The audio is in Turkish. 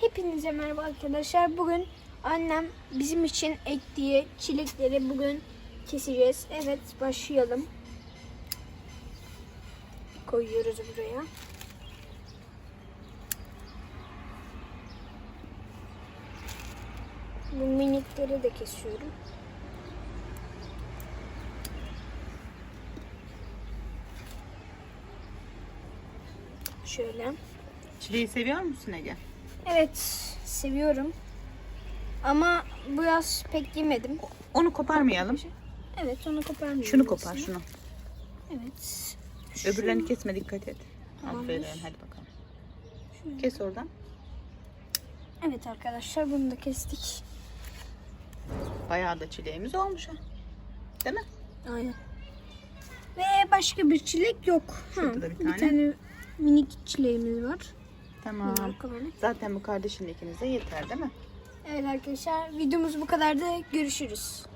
Hepinize merhaba arkadaşlar. Bugün annem bizim için ektiği çilekleri bugün keseceğiz. Evet başlayalım. Koyuyoruz buraya. Bu minikleri de kesiyorum. Şöyle. Çileği seviyor musun Ege? Evet, seviyorum. Ama bu yaz pek yemedim. Onu koparmayalım. Evet, onu koparmıyorum. Şunu kopar aslında. şunu. Evet. Öbürlerini kesme dikkat et. Tamamdır. Aferin hadi bakalım. Kes oradan. Evet arkadaşlar, bunu da kestik. Bayağı da çileğimiz olmuş ha. Değil mi? Aynen. Ve başka bir çilek yok. Şurada da bir tane. tane minik çileğimiz var. Tamam. Bunları koyalım. Zaten bu kardeşin ikinize yeter değil mi? Evet arkadaşlar, videomuz bu kadar da görüşürüz.